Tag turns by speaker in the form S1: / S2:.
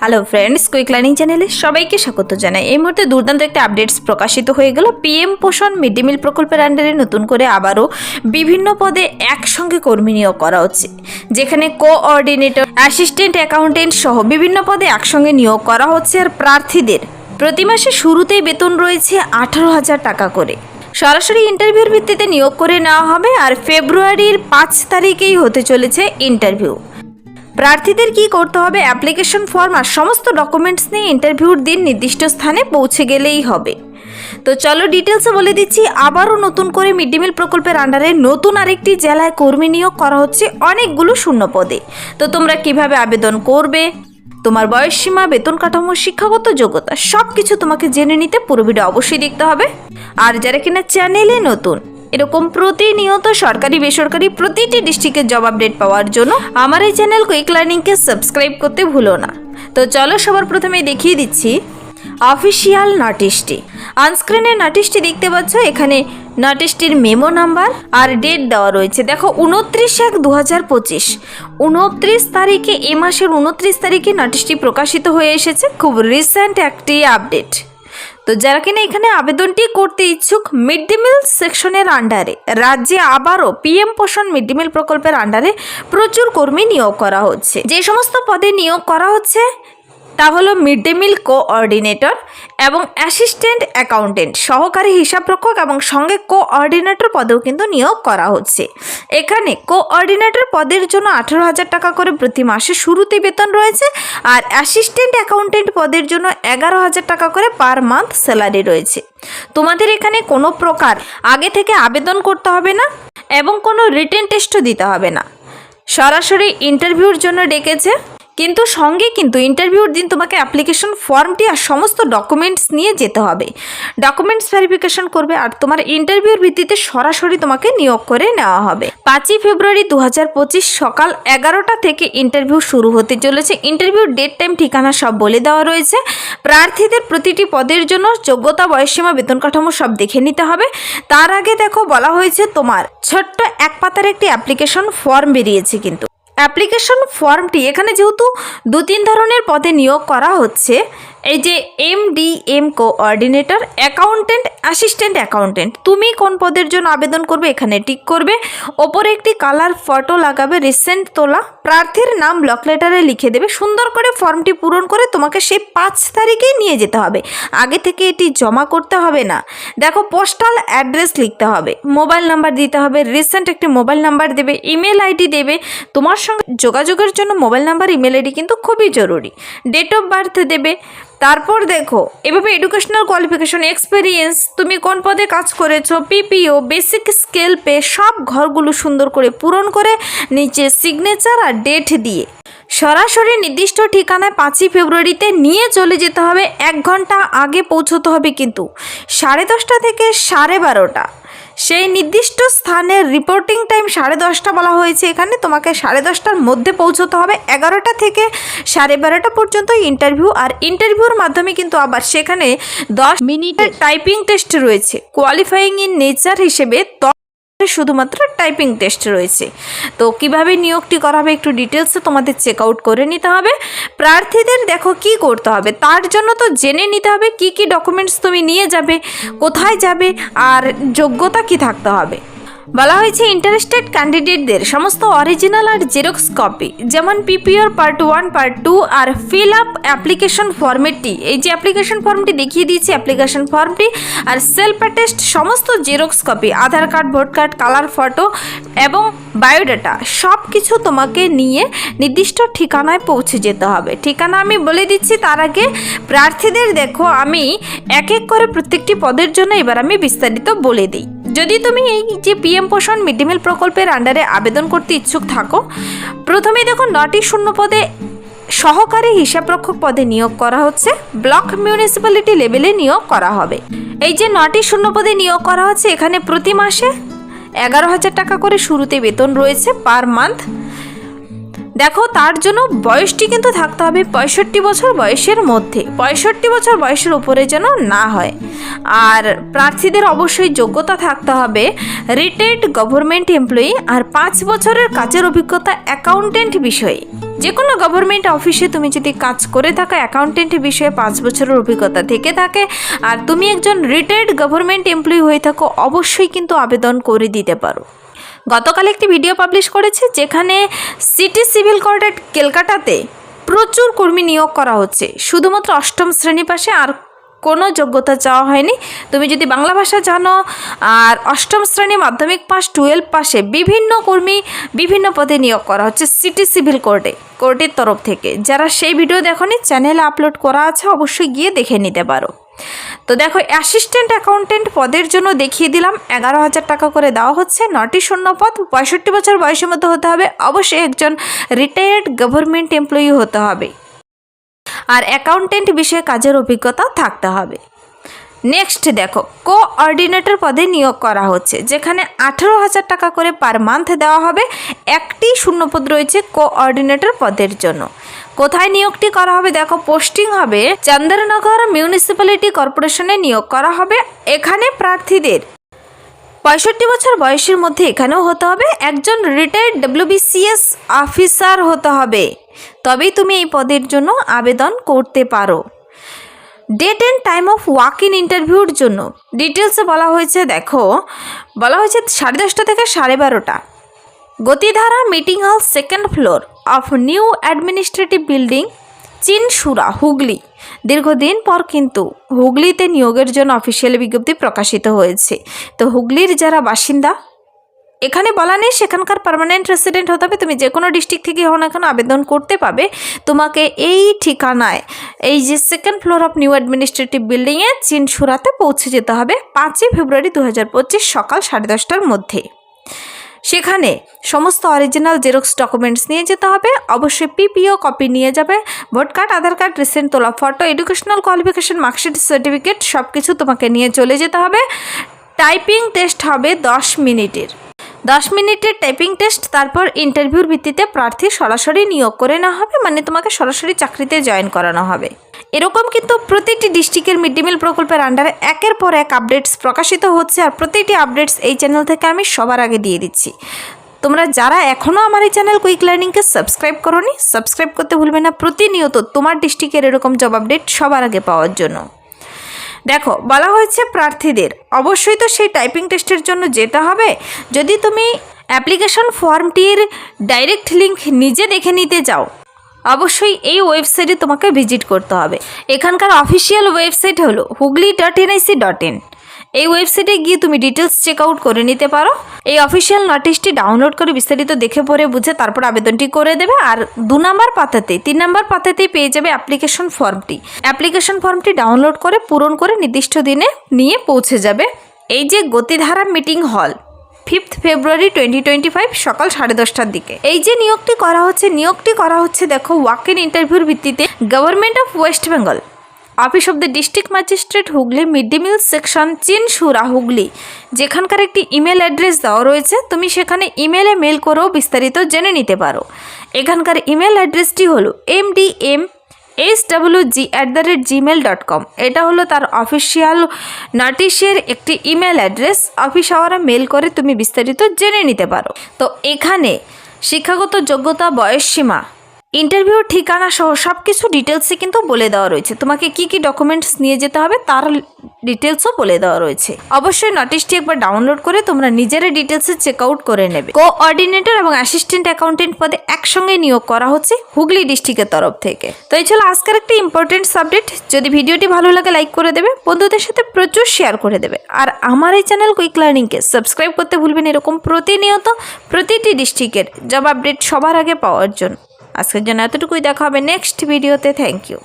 S1: Hello friends quick learning চ্যানেলে সবাইকে স্বাগত জানাই। এই মুহূর্তে দুর্দান্ত একটা আপডেটস প্রকাশিত হয়ে গেল। পিএম পোষণ মিড ডে মিল প্রকল্পের আন্ডারে নতুন করে আবারও বিভিন্ন পদে একসঙ্গে কর্মী নিয়োগ করা হচ্ছে, যেখানে কোঅর্ডিনেটর অ্যাসিস্ট্যান্ট অ্যাকাউন্টেন্ট সহ বিভিন্ন পদে একসঙ্গে নিয়োগ করা হচ্ছে আর প্রার্থীদের প্রতি মাসে শুরুতেই বেতন রয়েছে আঠারো হাজার টাকা করে। সরাসরি ইন্টারভিউর ভিত্তিতে নিয়োগ করে নেওয়া হবে আর ফেব্রুয়ারির পাঁচ তারিখেই হতে চলেছে ইন্টারভিউ প্রার্থীদের কি করতে হবে? অ্যাপ্লিকেশন ফর্ম আর সমস্ত ডকুমেন্টস নিয়ে ইন্টারভিউর দিন নির্দিষ্ট স্থানে পৌঁছে গেলেই হবে। তো চলো ডিটেলসে বলে দিচ্ছি, আবারও নতুন করে মিড ডে মিল প্রকল্পের আন্ডারে নতুন আরেকটি জেলায় কর্মী নিয়োগ করা হচ্ছে অনেকগুলো শূন্য পদে। তো তোমরা কীভাবে আবেদন করবে? তোমার বয়সসীমা বেতন কাঠামো, শিক্ষাগত যোগ্যতা সব কিছু তোমাকে জেনে নিতে পুরো ভিডিও অবশ্যই দেখতে হবে। আর যারা কিনা চ্যানেলে নতুন এরকম প্রতিনিয়ত সরকারি, বেসরকারি প্রতিটি ডিস্ট্রিক্টের জব আপডেট পাওয়ার জন্য আমার এই চ্যানেল কুইক লার্নিংকে সাবস্ক্রাইব করতে ভুলো না। তো চলো সবার প্রথমে দেখিয়ে দিচ্ছি অফিসিয়াল নোটিশটি আনস্ক্রিনের নোটিশটি দেখতে পাচ্ছ, এখানে নোটিশটির মেমো নাম্বার আর ডেট দেওয়া রয়েছে। দেখো, উনত্রিশ এক দু হাজার পঁচিশ। উনত্রিশ তারিখে, এ মাসের উনত্রিশ তারিখে নোটিশটি প্রকাশিত হয়ে এসেছে। খুব রিসেন্ট একটি আপডেট তো যারা কিনা এখানে আবেদনটি করতে ইচ্ছুক মিড ডে মিল সেকশনের আন্ডারে, রাজ্যে আবারও পিএম পোষণ মিড ডে মিল প্রকল্পের আন্ডারে প্রচুর কর্মী নিয়োগ করা হচ্ছে। যে সমস্ত পদে নিয়োগ করা হচ্ছে তা হলো মিড ডে মিল কোঅর্ডিনেটর এবং অ্যাসিস্ট্যান্ট অ্যাকাউন্টেন্ট, সহকারী হিসাবরক্ষক এবং সঙ্গে কোঅর্ডিনেটর পদেও কিন্তু নিয়োগ করা হচ্ছে। এখানে কোঅর্ডিনেটর পদের জন্য আঠেরো হাজার টাকা করে প্রতি মাসে শুরুতে বেতন রয়েছে আর অ্যাসিস্ট্যান্ট অ্যাকাউন্টেন্ট পদের জন্য এগারো হাজার টাকা করে পার মান্থ স্যালারি রয়েছে। তোমাদের এখানে কোনো প্রকার আগে থেকে আবেদন করতে হবে না এবং কোনো রিটেন টেস্টও দিতে হবে না। সরাসরি ইন্টারভিউর জন্য ডেকেছে। কিন্তু সঙ্গে কিন্তু ইন্টারভিউর দিন তোমাকে অ্যাপ্লিকেশন ফর্মটি আর সমস্ত ডকুমেন্টস নিয়ে যেতে হবে। ডকুমেন্টস ভেরিফিকেশন করবে আর তোমার ইন্টারভিউর ভিত্তিতে সরাসরি তোমাকে নিয়োগ করে নেওয়া হবে। পাঁচই ফেব্রুয়ারি দু হাজার পঁচিশ সকাল এগারোটা থেকে ইন্টারভিউ শুরু হতে চলেছে। ইন্টারভিউর ডেট টাইম ঠিকানা সব বলে দেওয়া রয়েছে। প্রার্থীদের প্রতিটি পদের জন্য যোগ্যতা, বয়সসীমা, বেতন কাঠামো সব দেখে নিতে হবে। তার আগে দেখো বলা হয়েছে তোমার ছোট্ট এক পাতার একটি অ্যাপ্লিকেশন ফর্ম বেরিয়েছে কিন্তু। অ্যাপ্লিকেশন ফর্মটি এখানে যেহেতু দু তিন ধরনের পদে নিয়োগ করা হচ্ছে, এই যে M D M coordinator, accountant, assistant accountant, তুমি কোন পদের জন্য আবেদন করবে এখানে টিক করবে, ওপরে একটি কালার ফটো লাগাবে রিসেন্ট তোলা, প্রার্থীর নাম ব্লক লেটারে লিখে দেবে, সুন্দর করে ফর্মটি পূরণ করে তোমাকে সেই পাঁচ তারিখেই নিয়ে যেতে হবে, আগে থেকে এটি জমা করতে হবে না, দেখো পোস্টাল অ্যাড্রেস লিখতে হবে মোবাইল নাম্বার দিতে হবে রিসেন্ট একটি মোবাইল নাম্বার দেবে ইমেল আইডি দেবে, তোমার সঙ্গে যোগাযোগের জন্য মোবাইল নাম্বার ইমেল আইডি কিন্তু খুবই জরুরি। ডেট অফ বার্থ দেবে। তারপর দেখো, এভাবে এডুকেশনাল কোয়ালিফিকেশন এক্সপিরিয়েন্স তুমি কোন পদে কাজ করেছ পিপিও বেসিক স্কেল পে সব ঘরগুলো সুন্দর করে পূরণ করে নিচে সিগনেচার আর ডেট দিয়ে। সরাসরি নির্দিষ্ট ঠিকানায় পাঁচই ফেব্রুয়ারিতে নিয়ে চলে যেতে হবে। এক ঘণ্টা আগে পৌঁছতে হবে কিন্তু। সাড়ে দশটা থেকে সাড়ে বারোটা। সেই নির্দিষ্ট স্থানের রিপোর্টিং টাইম সাড়ে দশটা বলা হয়েছে এখানে। তোমাকে সাড়ে দশটার মধ্যে পৌঁছতে হবে। এগারোটা থেকে সাড়ে বারোটা পর্যন্ত ইন্টারভিউ আর ইন্টারভিউর মাধ্যমে কিন্তু আবার সেখানে দশ মিনিটের টাইপিং টেস্ট রয়েছে। কোয়ালিফাইং ইন নেচার হিসেবে শুধুমাত্র টাইপিং টেস্ট রয়েছে। তো কীভাবে নিয়োগটি করা হবে একটু ডিটেলসে তোমাদের চেক আউট করে নিতে হবে। প্রার্থীদের দেখো কি করতে হবে, তার জন্য তো জেনে নিতে হবে কি কি ডকুমেন্টস তুমি নিয়ে যাবে, কোথায় যাবে, আর যোগ্যতা কি থাকতে হবে। বলা হয়েছে ইন্টারেস্টেড ক্যান্ডিডেটদের সমস্ত অরিজিনাল আর জেরক্স কপি যেমন পিপিওর পার্ট ওয়ান পার্ট টু আর ফিল আপ অ্যাপ্লিকেশন ফর্মেটটি এই যে অ্যাপ্লিকেশন ফর্মটি দেখিয়ে দিয়েছি অ্যাপ্লিকেশন ফর্মটি আর সেলফ অ্যাটেস্ট সমস্ত xerox copy Aadhaar card vote card colour photo এবং বায়োডাটা সব কিছু তোমাকে নিয়ে নির্দিষ্ট ঠিকানায় পৌঁছে যেতে হবে। ঠিকানা আমি বলে দিচ্ছি, তার আগে প্রার্থীদের দেখো, আমি এক এক করে প্রত্যেকটি পদের জন্য এবার আমি বিস্তারিত বলে দিই। যদি তুমি এই যে পিএম পোষণ মিড ডে মিল প্রকল্পের আন্ডারে আবেদন করতে ইচ্ছুক থাকো, প্রথমেই দেখো নটি শূন্য পদে সহকারী হিসাবরক্ষক পদে নিয়োগ করা হচ্ছে, ব্লক মিউনিসিপ্যালিটি লেভেলে নিয়োগ করা হবে। এই যে নটি শূন্য পদে নিয়োগ করা হচ্ছে, এখানে প্রতি মাসে এগারো হাজার টাকা করে শুরুতে বেতন রয়েছে পার মান্থ দেখো, তার জন্য বয়সটি কিন্তু থাকতে হবে পঁয়ষট্টি বছর বয়সের মধ্যে। পঁয়ষট্টি বছর বয়সের উপরে যেন না হয়। আর প্রার্থীদের অবশ্যই যোগ্যতা থাকতে হবে রিটায়ার্ড গভর্নমেন্ট এমপ্লয়ি আর পাঁচ বছরের কাজের অভিজ্ঞতা অ্যাকাউন্টেন্ট বিষয়ে। যে কোনো গভর্নমেন্ট অফিসে তুমি যদি কাজ করে থাকো অ্যাকাউন্টেন্ট বিষয়ে পাঁচ বছরের অভিজ্ঞতা থেকে থাকে। আর তুমি একজন রিটায়ার্ড গভর্নমেন্ট এমপ্লয়ি হয়ে থাকো, অবশ্যই কিন্তু আবেদন করে দিতে পারো। গতকাল একটি ভিডিও পাবলিশ করেছে যেখানে সিটি সিভিল কোর্টের কেলকাটাতে প্রচুর কর্মী নিয়োগ করা হচ্ছে। শুধুমাত্র অষ্টম শ্রেণি পাশে আর কোনো যোগ্যতা চাওয়া হয়নি। তুমি যদি বাংলা ভাষা জানো আর অষ্টম শ্রেণি মাধ্যমিক পাস টুয়েলভ পাশে বিভিন্ন কর্মী বিভিন্ন পদে নিয়োগ করা হচ্ছে সিটি সিভিল কোর্টে, কোর্টের তরফ থেকে। যারা সেই ভিডিও দেখনি, চ্যানেলে আপলোড করা আছে, অবশ্যই গিয়ে দেখে নিতে পারো। তো দেখো অ্যাসিস্ট্যান্ট অ্যাকাউন্টেন্ট পদের জন্য দেখিয়ে দিলাম। এগারো হাজার টাকা করে দেওয়া হচ্ছে। নটি শূন্য পদ, পঁয়ষট্টি বছর বয়সের মধ্যে হতে হবে। অবশ্যই একজন রিটায়ার্ড গভর্নমেন্ট এমপ্লয়ি হতে হবে। আর অ্যাকাউন্টেন্ট বিষয়ে কাজের অভিজ্ঞতা থাকতে হবে। নেক্সট দেখো কোঅর্ডিনেটর পদে নিয়োগ করা হচ্ছে, যেখানে আঠেরো হাজার টাকা করে পার মান্থ দেওয়া হবে। একটি শূন্যপদ রয়েছে কোঅর্ডিনেটর পদের জন্য। কোথায় নিয়োগটি করা হবে? দেখো পোস্টিং হবে চন্দরনগর মিউনিসিপ্যালিটি কর্পোরেশনে নিয়োগ করা হবে। এখানে প্রার্থীদের পঁয়ষট্টি বছর বয়সের মধ্যে এখানেও হতে হবে। একজন রিটায়ার্ড ডব্লিউবিসিএস অফিসার হতে হবে। তবেই তুমি এই পদের জন্য আবেদন করতে পারো। Date and time of walk in ইন্টারভিউর জন্য ডিটেলসে বলা হয়েছে, দেখো, বলা হয়েছে সাড়ে দশটা থেকে সাড়ে বারোটা। Gatidhara meeting hall second floor of new administrative building Chinsurah, Hooghly. দীর্ঘদিন পর কিন্তু হুগলিতে নিয়োগের জন্য অফিসিয়াল বিজ্ঞপ্তি প্রকাশিত হয়েছে। তো হুগলির যারা বাসিন্দা এখানে বলা নেই, সেখানকার পার্মানেন্ট রেসিডেন্ট হতে হবে। তুমি যে কোনো ডিস্ট্রিক্ট থেকে হন না কেন আবেদন করতে পাবে। তোমাকে এই ঠিকানায়, এই যে second floor of new administrative বিল্ডিংয়ে চিনসুরাতে পৌঁছে যেতে হবে পাঁচই ফেব্রুয়ারি দু হাজার পঁচিশ সকাল সাড়ে দশটার মধ্যে। সেখানে সমস্ত অরিজিনাল জেরক্স ডকুমেন্টস নিয়ে যেতে হবে। অবশ্যই পিপিও কপি নিয়ে যাবে। Vote card Aadhaar card recent তোলা photo educational qualification marksheet certificate সব কিছু তোমাকে নিয়ে চলে যেতে হবে। টাইপিং টেস্ট হবে দশ মিনিটের। দশ মিনিটের টাইপিং টেস্ট তারপর ইন্টারভিউর ভিত্তিতে প্রার্থী সরাসরি নিয়োগ করে নেওয়া হবে মানে তোমাকে সরাসরি চাকরিতে জয়েন করানো হবে। এরকম কিন্তু প্রতিটি ডিস্ট্রিক্টের মিড ডে মিল প্রকল্পের আন্ডারে একের পর এক আপডেটস প্রকাশিত হচ্ছে, আর প্রতিটি আপডেটস এই চ্যানেল থেকে আমি সবার আগে দিয়ে দিচ্ছি। তোমরা যারা এখনও আমার এই চ্যানেল কুইক লার্নিংকে সাবস্ক্রাইব করোনি সাবস্ক্রাইব করতে ভুলবে না। প্রতিনিয়ত তোমার ডিস্ট্রিক্টের এরকম জব আপডেট সবার আগে পাওয়ার জন্য। দেখো, বলা হয়েছে প্রার্থীদের। অবশ্যই তো সেই টাইপিং টেস্টের জন্য যেতে হবে। যদি তুমি অ্যাপ্লিকেশন ফর্মটির ডাইরেক্ট লিঙ্ক নিজে দেখে নিতে যাও অবশ্যই এই ওয়েবসাইটে তোমাকে ভিজিট করতে হবে। এখানকার অফিসিয়াল ওয়েবসাইট হলো Hooghly dot NIC dot in এই ওয়েবসাইটে গিয়ে তুমি ডিটেলস চেক আউট করে নিতে পারো। এই অফিসিয়াল নোটিশটি ডাউনলোড করে বিস্তারিত দেখে পরে বুঝে তারপর আবেদনটি করে দেবে। আর দু নম্বর পাতাতে, তিন নম্বর পাতাতেই পেয়ে যাবে অ্যাপ্লিকেশন ফর্মটি অ্যাপ্লিকেশন ফর্মটি ডাউনলোড করে, পূরণ করে নির্দিষ্ট দিনে নিয়ে পৌঁছে যাবে। এই যে গতিধারা মিটিং হল fifth February twenty twenty five সকাল সাড়ে দশটার দিকে। এই যে নিয়োগটি করা হচ্ছে, নিয়োগটি করা হচ্ছে দেখো ওয়াক ইন ইন্টারভিউর ভিত্তিতে government of West Bengal office of the district magistrate Hooghly mid day meal section Chinsurah Hooghly. যেখানকার একটি ইমেল অ্যাড্রেস দেওয়া রয়েছে, তুমি সেখানে ইমেলে মেল করেও বিস্তারিত জেনে নিতে পারো। এখানকার ইমেল অ্যাড্রেসটি হলো M D M S W G at the rate Gmail dot com এটা হলো তার অফিসিয়াল নোটিশের একটি ইমেল অ্যাড্রেস। অফিস আওয়ারা মেল করে তুমি বিস্তারিত জেনে নিতে পারো। তো এখানে শিক্ষাগত যোগ্যতা, বয়স সীমা ইন্টারভিউর ঠিকানা সহ সব কিছু ডিটেলসে কিন্তু বলে দেওয়া রয়েছে। তোমাকে কি কি ডকুমেন্টস নিয়ে যেতে হবে তার ডিটেলসও বলে দেওয়া রয়েছে। অবশ্যই নোটিশটি একবার ডাউনলোড করে তোমরা নিজেরা ডিটেলসে চেক আউট করে নেবে। কোঅর্ডিনেটর এবং অ্যাসিস্ট্যান্ট অ্যাকাউন্টেন্ট পদে একসঙ্গে নিয়োগ করা হচ্ছে হুগলি ডিস্ট্রিক্টের তরফ থেকে। তো এই ছিল আজকের একটা ইম্পর্টেন্ট সাবজেক্ট যদি ভিডিওটি ভালো লাগে লাইক করে দেবে, বন্ধুদের সাথে প্রচুর শেয়ার করে দেবে। আর আমার এই চ্যানেল কুইক লার্নিংকে সাবস্ক্রাইব করতে ভুলবেন এরকম প্রতিনিয়ত প্রতিটি ডিস্ট্রিক্টের জব আপডেট সবার আগে পাওয়ার জন্য। আজকের জন্য এতটুকুই। দেখা হবে নেক্সট ভিডিওতে থ্যাংক ইউ